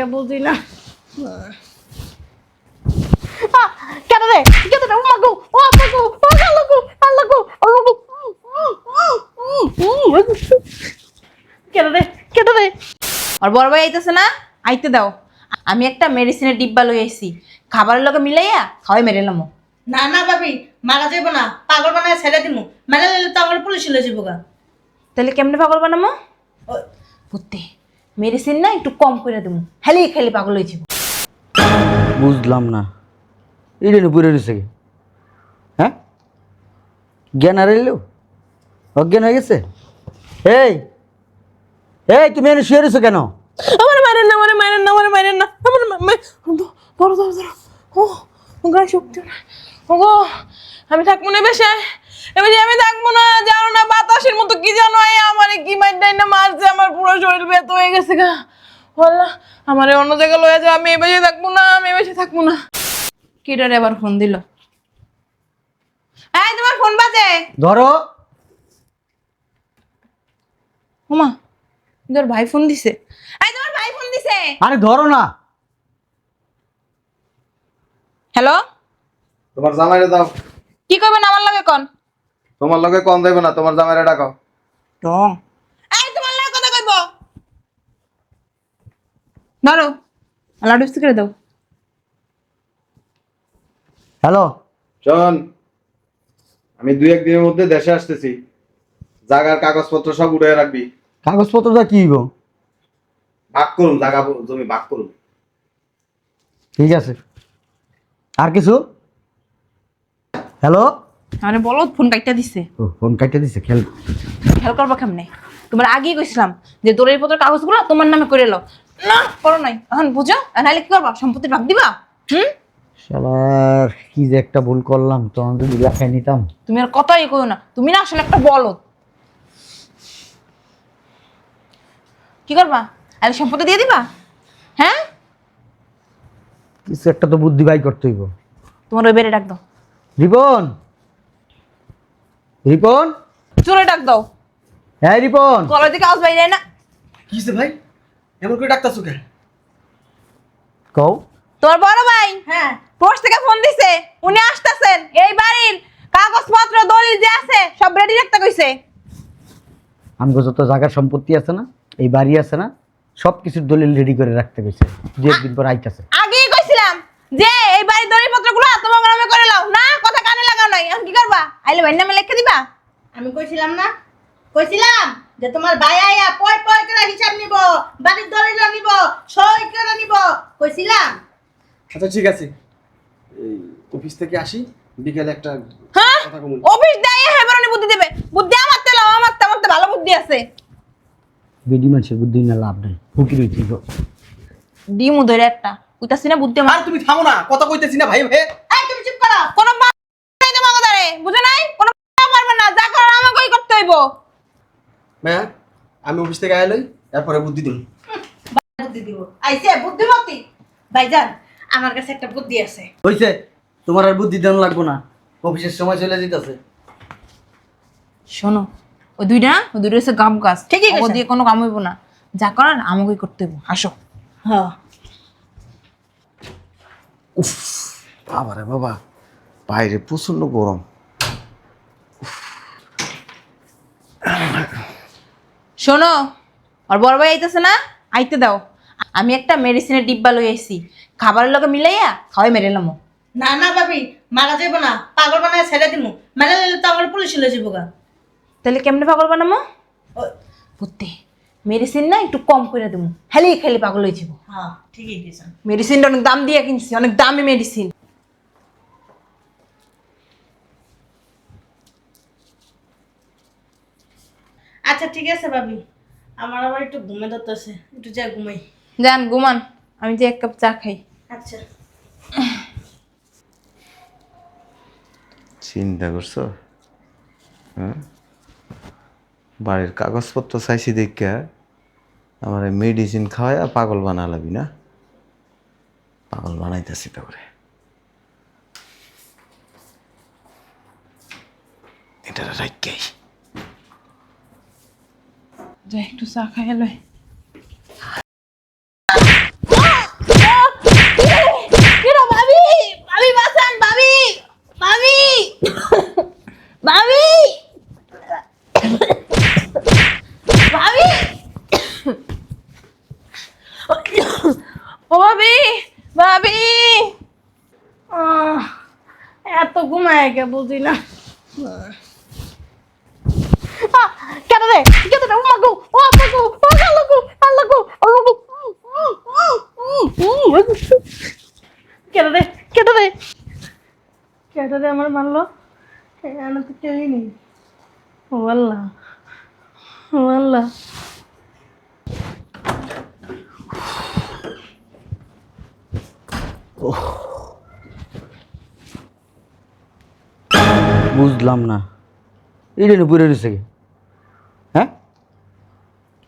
কে বুঝি না কেন রে? কেন রে? ও মাগো ও মাগো ও আল্লাহ গো আল্লাহ গো আল্লাহ গো কেন রে? কেন রে? আর বড় ভাই আইতেছে না? আইতে দাও। আমি একটা মেডিসিনের ডিব্বা লই আইছি। খাবারের লগে মিলাইয়া খাওয়াই মেরে এলাম না না ভাবি মারা যাইব না। পাগল বানায় ছেড়ে দিমু। মেরে তো আমার পুলিশ লয়ে যাব গা। তাহলে কেমনে পাগল বানামো? ও- পুত্তে মেডিসিন না একটু কম করে দেবো। হেলি খেলি পাগল হয়ে যাব। বুঝলাম না। এটা নিয়ে পুরে রয়েছে হ্যাঁ? জ্ঞান হারাইলো অজ্ঞান হয়ে গেছে? এই! এই তুমি এনে শুয়ে রয়েছো কেন? আমার মারেন না আমার মারেন না আমার মারেন না আমার ধরো ধরো ধরো ও গায়ে শক্তি না ও গো আমি থাকব না বেশে এবার আমি থাকব না জানো না বাতাসের মতো কি জানো এই আমার কি মাইন্ডাই না মারছে আমার পুরো শরীর ব্যথ হয়ে গেছে গা। বললা আমার অন্য জায়গায় লয়ে যাও আমি থাকব না আমি থাকব না। কিটারে আবার ফোন দিল। এই তোমার ফোন বাজে? ধরো। ওমা তোর ভাই ফোন দিছে। এই তোমার ভাই ফোন দিছে? আরে ধরো না। হ্যালো তোমার জামাইরে দাও। কি করবেন আমার লাগে কোন? তোমার লগে কম দেবে না তোমার জামাইরে ডাকো। টং। এই তোমার লাগে কথা কইব? ধরো লাউড স্পিকারে দাও। হ্যালো। শোন আমি দুই একদিনের মধ্যে দেশে আসতেছি। জাগার কাগজপত্র সব উঠে রাখবি। কাগজপত্রটা কি গো ভাগ করুন জাগা জমি ভাগ করুন। ঠিক আছে। আর কিছু? হ্যালো? আরে বলো ফোন কাইটা দিছে। ও ফোন দিছে খেল। করব কেমনে? তোমার আগেই কইছিলাম যে দলিল পত্র কাগজগুলো তোমার নামে করে লো না করো নাই। এখন বুঝো নাহলে কি করবা? সম্পত্তির ভাগ দিবা? হুম? শালার কি যে একটা ভুল করলাম তখন যদি লেখাই নিতাম। তুমি আর কথাই কইও না। তুমি না আসলে একটা বলো কি করবা? আর সম্পত্তি দিয়ে দিবা? হ্যাঁ? কিছু একটা তো বুদ্ধি বাই করতে হইব। তোমার ওই বেড়ে ডাক দাও। রিপন! রিপন? চোরে ডাক দাও। হ্যাঁ রিপন? কলের দিকে আওয়াজ বাইরে না। কিসে ভাই? এমন করে ডাক্তার চোখে কও। তোমার বড় ভাই হ্যাঁ। পোস্ট থেকে ফোন দিছে উনি আসতেছেন। এই বাড়ির কাগজপত্র দলিল যে আছে সব রেডি রাখতে কইছে। আমগো যত জায়গার সম্পত্তি আছে না এই বাড়ি আছে না সব কিছুর দলিল রেডি করে রাখতে গেছে দু একদিন পর আইতাছে। যে এই বাড়ির দলিল পত্রগুলো তোমার নামে করে লাও না? কথা কানে লাগাও নাই। এখন কি করবা? আইলে ভাই নামে লিখে দিবা? আমি কইছিলাম না। কইছিলাম যে তোমার ভাই আয়া পয় পয় করে হিসাব নিব বাড়ির দলিল নিব সই করে নিব। কইছিলাম? আচ্ছা ঠিক আছে। এই অফিস থেকে আসি বিকেলে একটা হ্যাঁ? অফিস দেয় হেবরনি বুদ্ধি দেবে। বুদ্ধি আমার তেল আমার তো আমার ভালো বুদ্ধি আছে। বেডি মানুষের বুদ্ধি না লাভ নাই। ফুকি রয়েছে গো। ডিমু ধরে একটা। উইতাছি না বুদ্ধি আমার? আর তুমি থামো না কথা কইতেছি না ভাই ভাই। এই তুমি চুপ করো কোনো মা নাই তোমার কথারে বুঝো নাই? কোনো মা পারবে না যা করার আমাকেই করতে হইব। ম্যা আমি অফিস থেকে আইলই এরপরে বুদ্ধি দিন বুদ্ধি দিব। আইছে বুদ্ধিমতী। ভাইজান আমার কাছে একটা বুদ্ধি আছে। হইছে তোমার আর বুদ্ধি দেন লাগবো না। অফিসের সময় চলে যেতেছে। শোনো ওই দুইটা ওই দুইটা হচ্ছে গাম গাছ ঠিকই ও দিয়ে কোনো কাম হইব না। যা করার আমাকেই করতে হইব। আসো। হ্যাঁ। উফ বাবারে বাবা। বাইরে প্রচণ্ড গরম। শোনো আর বড় ভাই আইতেছে না? আইতে দাও। আমি একটা মেডিসিনের ডিব্বা লই আইছি। খাবারের লগে মিলাইয়া খাওয়াই মেরে এলাম না না ভাবি মারা যাইব না। পাগল বানায় ছেড়ে দিমু। মেরে দিলে তো আমার পুলিশ লয়ে যাব গা। তাহলে কেমনে পাগল বানামো? ও- পুত্তে মেডিসিন না একটু কম করে দেবো। হেলি খেলি পাগল হয়ে যাব। হ্যাঁ ঠিকই দিয়েছেন মেডিসিনটা অনেক দাম দিয়ে কিনছি অনেক দামি মেডিসিন আচ্ছা ঠিক আছে ভাবি। আমার আবার একটু ঘুমে ধরতেছে। একটু যা ঘুমাই। যান ঘুমান। আমি যে এক কাপ চা খাই। আচ্ছা। চিন্তা করছ? হ্যাঁ? বাড়ির কাগজপত্র চাইছি দেখে আমার মেডিসিন খাওয়াই আর পাগল বানালাবি না? পাগল বানাইতেছি তারপরে এটা রাইকাই যাই একটু চা খাই লই কিরো ভাবি ভাবি বাসান ভাবি ভাবি ভাবি ভাবি ও ভাবি ভাবি আহ, কে বুঝি না। কেন রে? কেন রে? ও মাগো ও মাগো ও আল্লাহ গো আল্লাহ গো আল্লাহ গো কেন রে? কেন রে? কেন রে আমার মারলো? এখানে তো কেউই নেই। ও আল্লাহ ও আল্লাহ। বুঝলাম না। এটা নিয়ে পুরে রয়েছে হ্যাঁ?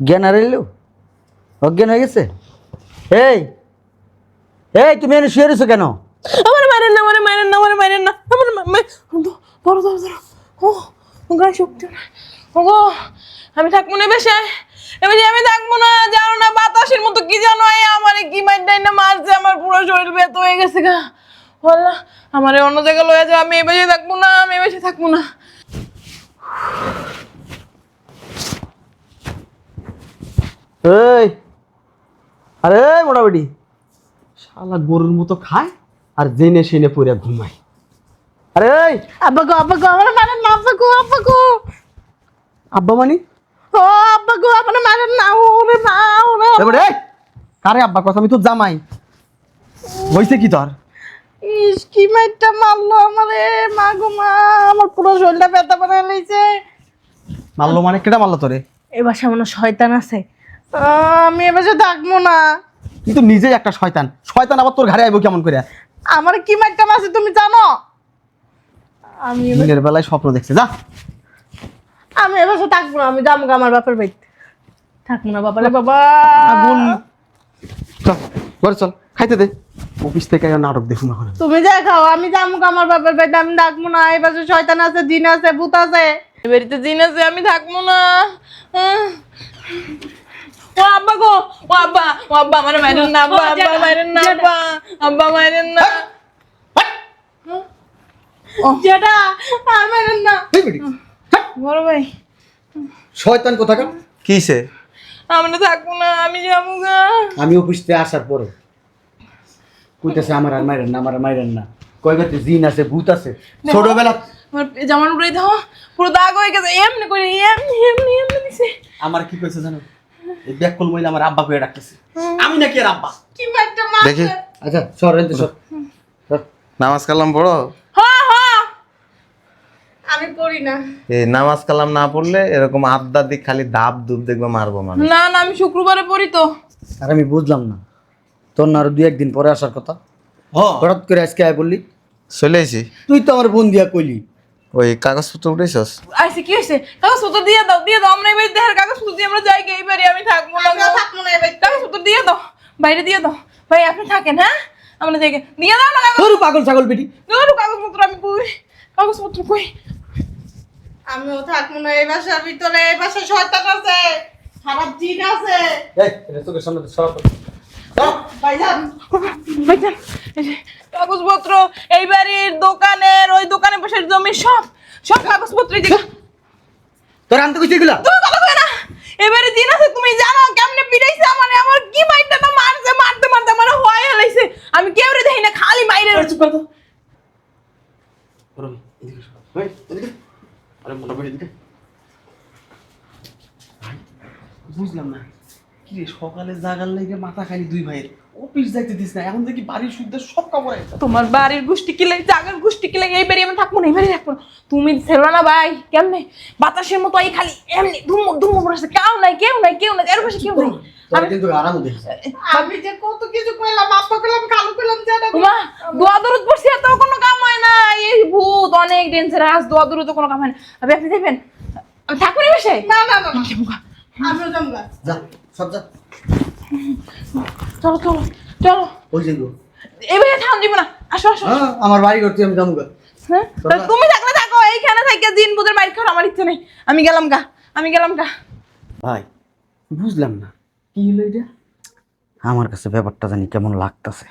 জ্ঞান হারাইলেও অজ্ঞান হয়ে গেছে? এই এই, তুমি এনে শুয়ে রয়েছো কেন? আমার মারেন না আমার মারেন না আমার মারেন না আমার মা- ধরো ধরো ও গায়ে শক্তি নাই ও গো, আমি থাকব না বেশে। এবার আমি থাকব না, জানো না, বাতাসের মতো কি জানো আমার কি মাইন্ডাই না, মারছে আমার পুরো শরীর ব্যথ হয়ে গেছে গা। বললা আমার অন্য জায়গায় লয়ে যাও আমি এ বেশি থাকব না আমি এ বেশি থাকব না। এই আরে মোটামুটি শালা গরুর মতো খায় আর জেনে সেনে পড়ে ঘুমায়। আরে এই আব্বা গো আব্বা গো আমার মারেন না আব্বা গো আব্বা গো। আব্বা মানি? ও আব্বা গো আমার মারেন না ওরে না ওরে এবারে কারে আব্বা কথা আমি তো জামাই। হইছে কি তোর? ইস কি মাইটটা মারলো আমারে? মা গো মা আমার পুরো শরীরটা ব্যথা বানায় লইছে মারলো মানে? কেটা মারলো তোরে? এ বাসা মনে শয়তান আছে। আমি এ বাসা থাকব না। তুই তো নিজেই একটা শয়তান। শয়তান আবার তোর ঘরে আইবো কেমন করে? আমার কি মাইটটা মারছে তুমি জানো? আমি দিনের বেলায় স্বপ্ন দেখছে যা। আমি এ বাসা থাকব না আমি যাব আমার বাপের বাড়িতে। থাকব না বাবা। বাবা চল ঘরে চল। খাইতে দে। অফিস থেকে নাটক দেখুন এখন তুমি যা খাও আমি যাব আমার বাপের বাড়িতে আমি থাকব না। এই বাসা শয়তান আছে জিন আছে ভূত আছে। বাড়িতে জিন আছে আমি থাকব না। ও আব্বা গো ও আব্বা ও আব্বা আমার মারেন না আব্বা আব্বা মারেন না আব্বা আব্বা মারেন না যেটা আমার না বড় ভাই। শয়তান কোথাকার? কিসে? আমরা থাকব না আমি যাব গা আমি অফিস থেকে আসার পরে। কইতেছে আমার আর মাইরেন না আমার আর মাইরেন না। কয়বাতে জিন আছে ভূত আছে। ছোটবেলা জামার উপরে দাও পুরো দাগ হয়ে গেছে এমনি করে এমনি এমনি এমনি দিছে। আমার কি কইছে জানো? এই ব্যাককল মহিলা আমার আব্বা কইয়া ডাকতেছে। আমি নাকি আর আব্বা? কি মারছে দেখি। আচ্ছা সর। নামাজ কালাম পড়ো? হ্যাঁ হ্যাঁ আমি পড়ি না। এই নামাজ কালাম না পড়লে এরকম আবদা দিক খালি দাব দুব দেখবে মারবো মানে না না আমি শুক্রবারে পড়ি তো। আর আমি বুঝলাম না। তোর না আরও দুই একদিন পরে আসার কথা। হ। হঠাৎ করে আজকে আয় বললি। চলে আইছি। তুই তো আমার বোন দিয়া কইলি। ওই কাগজপত্র উঠেছস আইসে কি হয়েছে কাগজপত্র দিয়ে দাও দিয়ে দাও আমরা এবার দেহের কাগজপত্র দিয়ে আমরা যাই এই বাড়ি আমি থাকব না গো। থাকব না এবার কাগজপত্র দিয়ে দাও বাইরে দিয়ে দাও। ভাই আপনি থাকেন হ্যাঁ? আমরা দেখে দিয়ে দাও না কাগজ তোর পাগল ছাগল বেটি। ধরো কাগজপত্র আমি কই? কাগজপত্র কই? আমিও থাকব না এই বাসার ভিতরে এই বাসায় শয়তান আছে খারাপ জিন আছে। এই তোকে সামনে সর কাগজপত্র এই বাড়ির দোকানের ওই দোকানে বসে জমি সব সব কাগজপত্র তোর আনতে কইছে এগুলা? তুমি কথা কই না। এবারে দিন আছে তুমি জানো কেমনে পিড়াইছে আমার। আমার কি মাইরটা না মারছে মারতে মারতে আমার হয় হলাইছে আমি কেউ রে দেখি না খালি মাইরে চুপ কর তো। আরে মোটামুটি এদিকে। বুঝলাম না। কি রে সকালে জাগার লাগে মাথা খালি দুই ভাইয়ের। অফিস যাইতে দিস না এখন দেখি বাড়ির শুদ্ধ সব কাপড় তোমার বাড়ির গোষ্ঠী কি লাগে জাগার গোষ্ঠী কি লাগে এই বাড়ি আমি থাকব না এই বাড়ি থাকব না। তুমি ছিল না ভাই কেমনে বাতাসের মতো এই খালি এমনি ধুমো ধুমো কেউ নাই কেউ নাই কেউ নাই এর পাশে কেউ নাই। তোর কিন্তু আরাম আমি যে কত কিছু কইলাম আব্বা কইলাম খালু কইলাম যেটা মা দোয়া দরুদ পড়ছি এত কোনো কাম হয় না এই ভূত অনেক ডেঞ্জারাস দোয়া দরুদ কোনো কাম হয় না। আপনি দেখবেন আমি থাকব না না না না। আমিও যা সব যা। চলো চলো চলো। ওই যে গো। এবারে থাম দিব না। আসো আসো। হ্যাঁ আমার বাড়ি করতে আমি। হ্যাঁ? তুমি থাকলে থাকো এইখানে থাকি দিন বাড়ি খাওয়ার আমার ইচ্ছে নেই। আমি গেলাম গা আমি গেলাম গা। ভাই বুঝলাম না। কি হলো এটা? আমার কাছে ব্যাপারটা জানি কেমন লাগতাছে।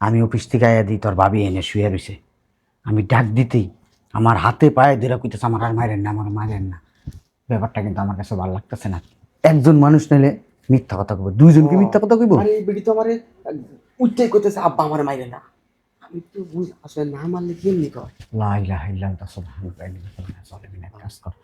আমি অফিস থেকে আয়া দিই তোর ভাবি এনে শুয়ে রয়েছে আমি ডাক দিতেই আমার হাতে পায়ে ধরে কইতেছে আমার আর মারেন না আমার মারেন না। ব্যাপারটা কিন্তু আমার কাছে ভালো লাগতেছে না। একজন মানুষ নিলে মিথ্যা কথা কইব। দুইজনকে মিথ্যা কথা কইব? আরে এই বেটি তো আমারে উচ্চাই করতেছে আব্বা আমার মাইরে না। আমি তো বুঝ আসলে না মারলে কেমনি কয়? লা ইলাহা ইল্লাল্লাহ সুবহানাল্লাহ চলে বিনা কাজ কর।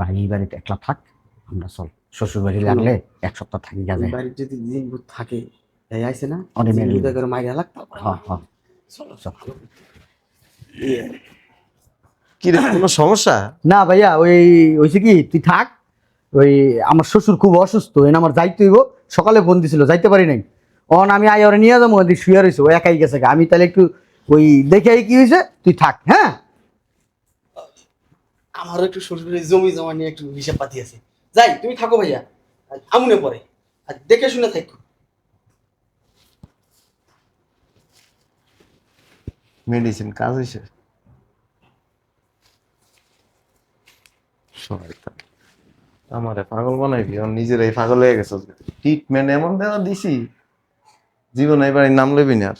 ভাই এই বাড়িতে একলা থাক আমরা চল। শ্বশুর বাড়ি লাগলে এক সপ্তাহ থাকি যাবে বাড়ির যদি দিন ভূত থাকে এই আইছে না? অনেক মেলে জিন করে মাইরে লাগ তারপর হ্যাঁ হ্যাঁ। চলো চল। কি রে কোনো সমস্যা? না ভাইয়া ওই হয়েছে কি? তুই থাক। ওই আমার শ্বশুর খুব অসুস্থ এনে আমার যাইতে হইব। সকালে ফোন দিছিল যাইতে পারি নাই। অন আমি আই ওরে নিয়ে যাব ওদিক শুয়ে রয়েছে ও একাই গেছে আমি তাহলে একটু ওই দেখে আই কি হয়েছে তুই থাক হ্যাঁ? আমারও একটু শ্বশুরের জমি জমা নিয়ে একটু হিসাব পাতি আছে। যাই তুমি থাকো ভাইয়া। আমুনে পরে। আর দেখে শুনে থাকো। মেডিসিন কাজ হয়েছে শয়তান। আমারে পাগল বানাইবি? আমার নিজেরাই পাগল হয়ে গেছে। ট্রিটমেন্ট এমন দেওয়া দিছি, জীবনে এবার নাম লেবিনি আর।